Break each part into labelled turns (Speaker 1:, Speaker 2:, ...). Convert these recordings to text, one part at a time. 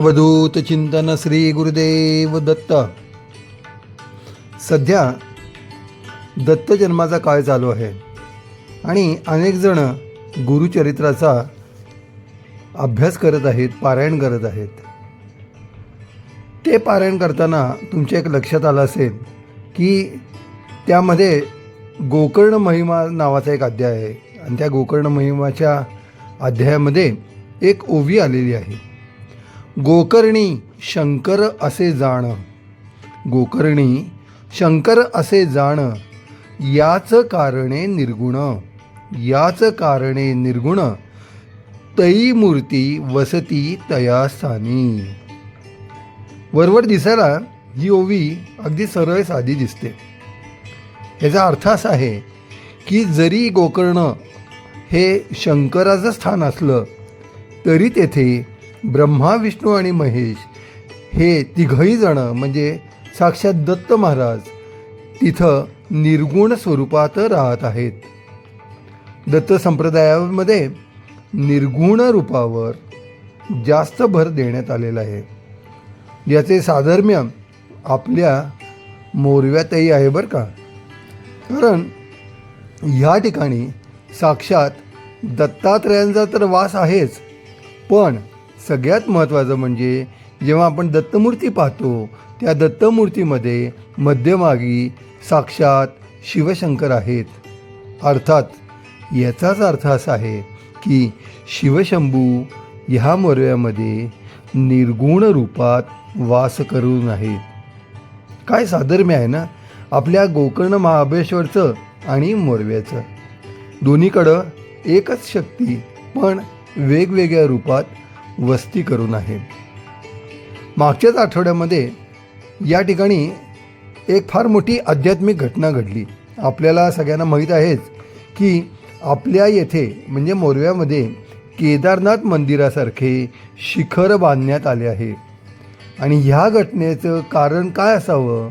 Speaker 1: अवधूत चिंतन श्री गुरुदेव दत्त. सध्या दत्त जन्माचा काळ चालू आहे आणि अनेकजण गुरुचरित्राचा अभ्यास करत आहेत पारायण करत आहेत. ते पारायण करताना तुमच्या एक लक्षात आलं असेल की त्यामध्ये गोकर्ण महिमा नावाचा एक अध्याय आहे आणि त्या गोकर्ण महिमाच्या अध्यायामध्ये एक ओवी आलेली आहे. गोकर्णी शंकर असे जाण. गोकर्णी शंकर असे जाण याच कारणे निर्गुण. याच कारणे निर्गुण तई मूर्ती वसती तया स्थानी वरवर दिसायला ही ओवी अगदी सरळ साधी दिसते. याचा अर्थ असा आहे की जरी गोकर्ण हे शंकराचं स्थान असलं तरी तेथे ब्रह्मा विष्णू आणि महेश हे तिघही जण म्हणजे साक्षात दत्त महाराज तिथं निर्गुण स्वरूपात राहत आहेत. दत्त संप्रदायामध्ये निर्गुण रूपावर जास्त भर देण्यात आलेला आहे. याचे साधर्म्य आपल्या मोरव्यातही आहे बरं का. कारण ह्या ठिकाणी साक्षात दत्तात्रयांचा तर वास आहेच पण सगळ्यात महत्त्वाचं म्हणजे जेव्हा आपण दत्तमूर्ती पाहतो त्या दत्तमूर्तीमध्ये मध्यमागी साक्षात शिवशंकर आहेत. अर्थात याचाच अर्थ असा आहे की शिवशंभू ह्या मोरव्यामध्ये निर्गुण रूपात वास करून आहेत. काय साधर्म्य आहे ना? आपल्या गोकर्ण महाबळेश्वरचं आणि मोरव्याचं. दोन्हीकडं एकच शक्ती पण वेगवेगळ्या रूपात वस्ती करून आहे. मागच्याच आठवड्यामध्ये या ठिकाणी एक फार मोठी आध्यात्मिक घटना घडली. आपल्याला सगळ्यांना माहीत आहेच की आपल्या येथे म्हणजे मोरव्यामध्ये केदारनाथ मंदिरासारखे शिखर बांधण्यात आले आहे. आणि ह्या घटनेचं कारण काय असावं?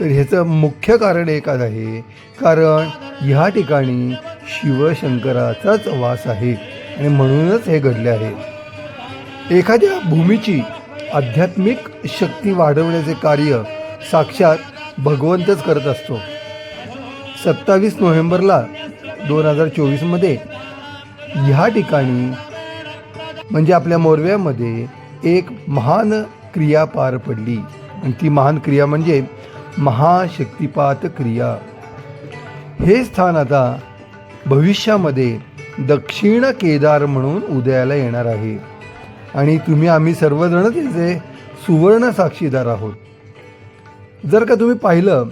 Speaker 1: तर ह्याचं मुख्य कारण एकच आहे. कारण ह्या ठिकाणी शिवशंकराचाच वास आहे. आणि म्हणूनच हे घडले आहे. एखाद्या भूमीची आध्यात्मिक शक्ती वाढवण्याचे कार्य साक्षात भगवंतच करत असतो. सत्तावीस नोव्हेंबरला दोन हजार चोवीसमध्ये ह्या ठिकाणी म्हणजे आपल्या मोरव्यामध्ये एक महान क्रिया पार पडली. आणि ती महान क्रिया म्हणजे महाशक्तिपात क्रिया. हे स्थान आता भविष्यामध्ये दक्षिण केदार म्हणून उदयाला येणार आहे. आणि तुम्ही आम्ही सर्वजण त्याचे सुवर्ण साक्षीदार आहोत. जर का तुम्ही पाहिलं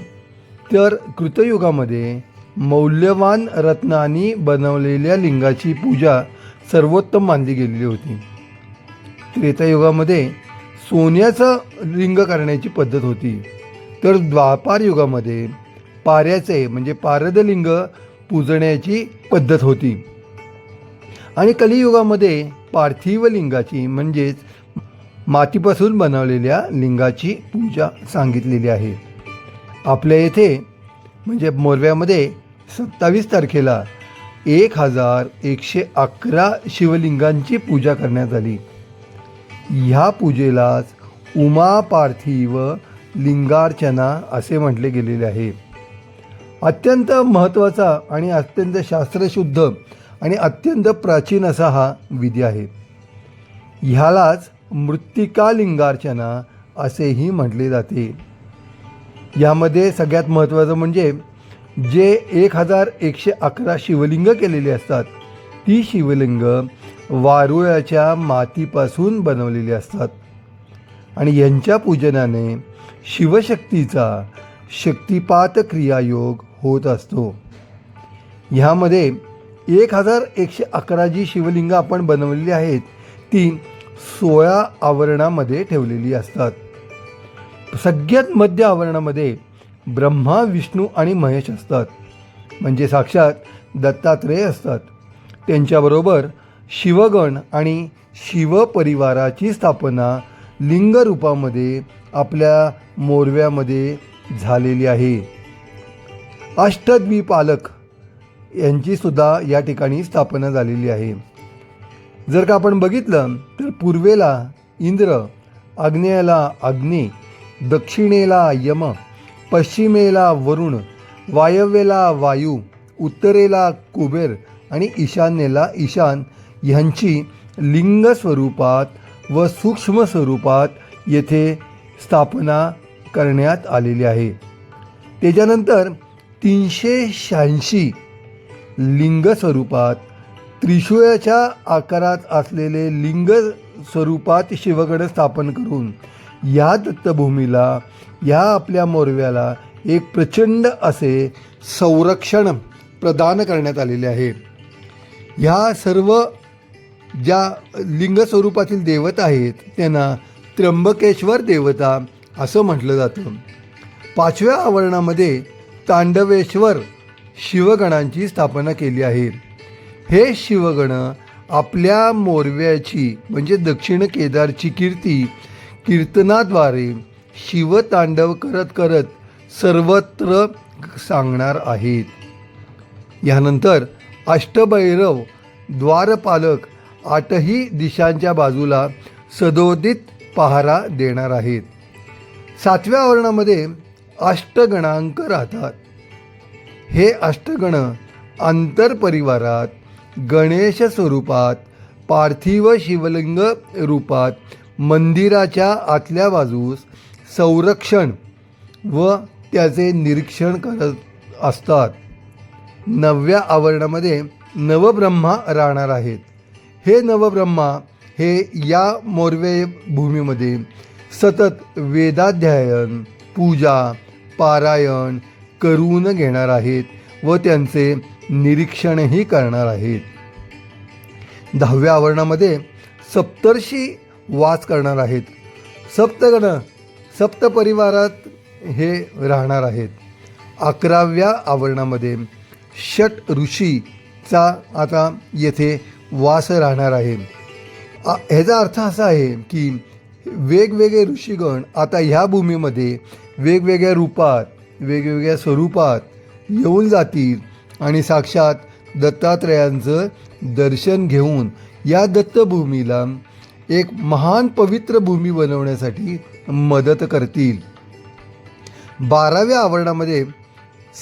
Speaker 1: तर कृतयुगामध्ये मौल्यवान रत्नांनी बनवलेल्या लिंगाची पूजा सर्वोत्तम मानली गेलेली होती. त्रेतायुगामध्ये सोन्याचं लिंग करण्याची पद्धत होती. तर द्वापार युगामध्ये पाऱ्याचे म्हणजे पारदलिंग पूजण्याची पद्धत होती. आणि कलियुगामध्ये पार्थिव लिंगाची म्हणजेच मातीपासून बनवलेल्या लिंगाची पूजा सांगितलेली आहे. आपल्या येथे म्हणजे मोरव्यामध्ये सत्तावीस तारखेला एक हजार एकशे अकरा शिवलिंगांची पूजा करण्यात आली. ह्या पूजेलाच उमा पार्थिव लिंगार्चना असे म्हटले गेलेले आहे. अत्यंत महत्त्वाचा आणि अत्यंत शास्त्रशुद्ध आणि अत्यंत प्राचीन असा हा विधी आहे. ह्यालाच मृत्तिका लिंगार्चना असेही म्हटले जाते. यामध्ये सगळ्यात महत्त्वाचं म्हणजे जे एक हजार एकशे अकरा शिवलिंग केलेली असतात ती शिवलिंग वारुळाच्या मातीपासून बनवलेली असतात. आणि यांच्या पूजनाने शिवशक्तीचा शक्तिपात क्रियायोग होत असतो. ह्यामध्ये एक हजार एकशे अकरा जी शिवलिंग आपण बनवलेली आहेत. ती सोळा आवरणामध्ये ठेवलेली असतात. सगळ्यात मध्य आवरणामध्ये ब्रह्मा विष्णू आणि महेश असतात. म्हणजे साक्षात दत्तात्रेय असतात. त्यांच्याबरोबर शिवगण आणि शिवपरिवाराची स्थापना लिंग रूपामध्ये आपल्या मोरव्यामध्ये झालेली आहे. अष्टद्वीपालक यांचीसुद्धा या ठिकाणी स्थापना झालेली आहे. जर का आपण बघितलं तर पूर्वेला इंद्र आग्नेयाला अग्नी दक्षिणेला यम पश्चिमेला वरुण वायव्येला वायू उत्तरेला कुबेर आणि ईशान्येला ईशान ह्यांची लिंग स्वरूपात व सूक्ष्म स्वरूपात येथे स्थापना करण्यात आलेली आहे. त्याच्यानंतर तीनशे शहाऐंशी लिंग स्वरूपात त्रिशूळाच्या आकारात असलेले लिंग स्वरूपात शिवगड स्थापन करून या दत्तभूमीला या आपल्या मोरव्याला एक प्रचंड असे संरक्षण प्रदान करण्यात आलेले आहे. ह्या सर्व ज्या लिंग स्वरूपातील देवता आहेत त्यांना त्र्यंबकेश्वर देवता असं म्हटलं जातं. पाचव्या आवरणामध्ये तांडवेश्वर शिवगणांची स्थापना केली आहे. हे शिवगण आपल्या मोरव्याची म्हणजे दक्षिण केदारची कीर्ती कीर्तनाद्वारे शिवतांडव करत करत सर्वत्र सांगणार आहेत. यानंतर अष्टभैरव द्वारपालक आठही दिशांच्या बाजूला सदोदित पहारा देणार आहेत. सातव्या आवरणामध्ये अष्टगणांक राहतात. हे अष्टगण आंतरपरिवारात गणेश स्वरूपात पार्थिव शिवलिंग रूपात मंदिराच्या आतल्या बाजूस संरक्षण व त्याचे निरीक्षण करत असतात. नवव्या आवरणामध्ये नवब्रह्मा राहणार आहेत. हे नवब्रह्मा हे या मोरवे भूमीमध्ये सतत वेदाध्ययन पूजा पारायण करून घेणार आहेत व त्यांचे निरीक्षणही करणार आहेत. दहाव्या आवरणामध्ये सप्तर्षी वास करणार आहेत. सप्तगण सप्तपरिवारात हे राहणार आहेत. अकराव्या आवरणामध्ये षट ऋषीचा आता येथे वास राहणार आहे. ह्याचा अर्थ असा आहे की वेगवेगळे ऋषीगण आता ह्या भूमीमध्ये वेगवेगळ्या रूपात वेगवेगळ्या स्वरूपात येऊन जातील आणि साक्षात दत्तात्रयांचं दर्शन घेऊन या दत्तभूमीला एक महान पवित्र भूमी बनवण्यासाठी मदत करतील. बाराव्या आवरणामध्ये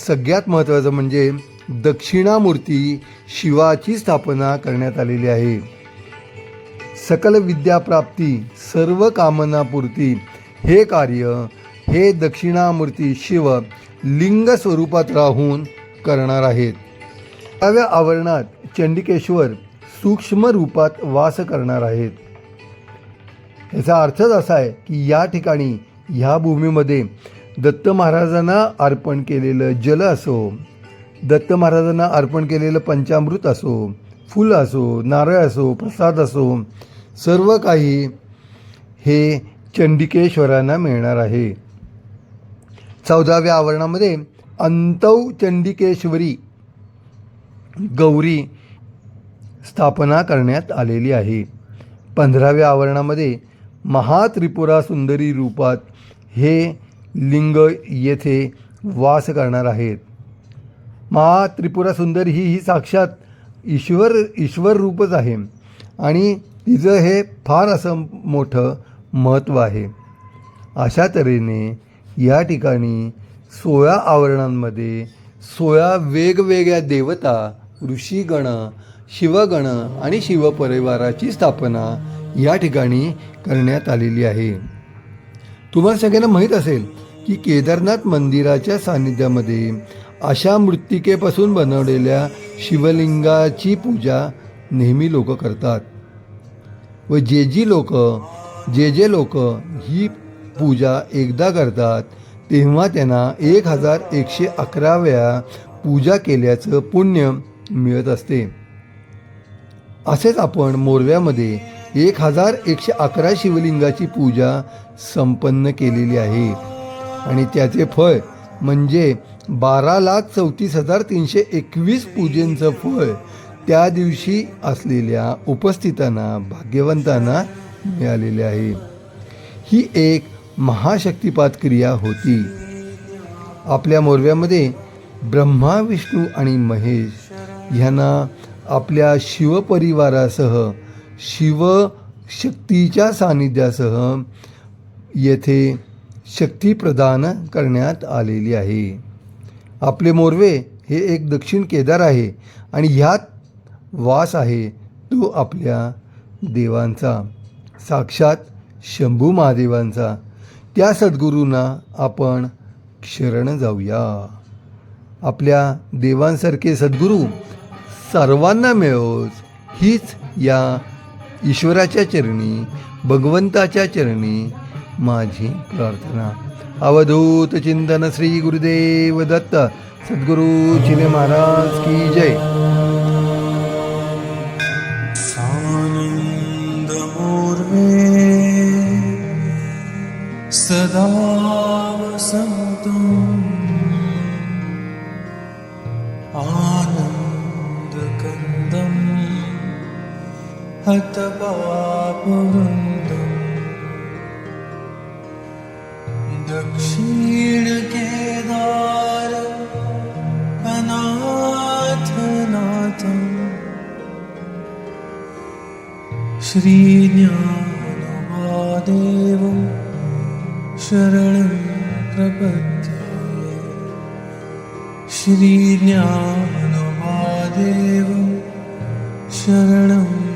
Speaker 1: सगळ्यात महत्त्वाचं म्हणजे दक्षिणामूर्ती शिवाची स्थापना करण्यात आलेली आहे. सकल विद्याप्राप्ती सर्व कामनापूर्ती हे कार्य हे दक्षिणामूर्ती शिव लिंग स्वरूपात राहून करणार आहेत. नव्या आवरणात चंडिकेश्वर सूक्ष्म रूपात वास करणार आहेत. ह्याचा अर्थच असा आहे की या ठिकाणी ह्या भूमीमध्ये दत्त महाराजांना अर्पण केलेलं जल असो दत्त महाराजांना अर्पण केलेलं पंचामृत असो फुल असो नारळ असो प्रसाद असो सर्व काही हे चंडिकेश्वरांना मिळणार आहे. चौदाव्या आवरणामध्ये अंतौ चंडिकेश्वरी गौरी स्थापना करण्यात आलेली आहे. पंधराव्या आवरणामध्ये महात्रिपुरा सुंदरी रूपात हे लिंग येथे वास करणार आहेत. महात्रिपुरा सुंदरी ही ही साक्षात ईश्वर ईश्वर रूपच आहे आणि तिचं हे फार असं मोठं महत्त्व आहे. अशा तऱ्हेने या ठिकाणी सोळा आवरणांमध्ये सोळा वेगवेगळ्या देवता ऋषीगण शिवगण आणि शिवपरिवाराची स्थापना या ठिकाणी करण्यात आलेली आहे. तुम्हाला सगळ्यांना माहीत असेल की केदारनाथ मंदिराच्या सान्निध्यामध्ये अशा मृत्तिकेपासून बनवलेल्या शिवलिंगाची पूजा नेहमी लोक करतात. व जे जी लोक जे जे लोक ही पूजा एकदा करतात तेव्हा त्यांना एक हजार एकशे अकरा वेळा पूजा केल्याचं पुण्य मिळत असते. असेच आपण मोरव्यामध्ये एक हजार एकशे अकरा शिवलिंगाची पूजा संपन्न केलेली आहे. आणि त्याचे फळ म्हणजे बारा लाख चौतीस हजार तीनशे एकवीस पूजेंचं फळ त्या दिवशी असलेल्या उपस्थितांना भाग्यवंतांना मिळालेले आहे. ही एक महाशक्तिपात क्रिया होती. आपल्या मोरव्यामध्ये ब्रह्मा विष्णू आणि महेश ह्यांना आपल्या शिवपरिवारासह शिवशक्तीच्या सानिध्यासह येथे शक्ती प्रदान करण्यात आलेली आहे. आपले मोरवे हे एक दक्षिण केदार आहे आणि ह्यात वास आहे तो आपल्या देवांचा. साक्षात शंभू महादेवांचा. त्या सद्गुरूंना आपण शरण जाऊया. आपल्या देवांसारखे सद्गुरू सर्वांना मिळोच हीच या ईश्वराच्या चरणी भगवंताच्या चरणी माझी प्रार्थना. अवधूत चिंतन श्री गुरुदेव दत्त. सद्गुरू चिले महाराज की जय.
Speaker 2: आनन्दकन्दतृन्द्रक्षीणकेदारनाथनाथ श्रीज्ञानेवं शरणम् प्रपद्ये श्रीज्ञानवादेवं शरणं प्रपद्ये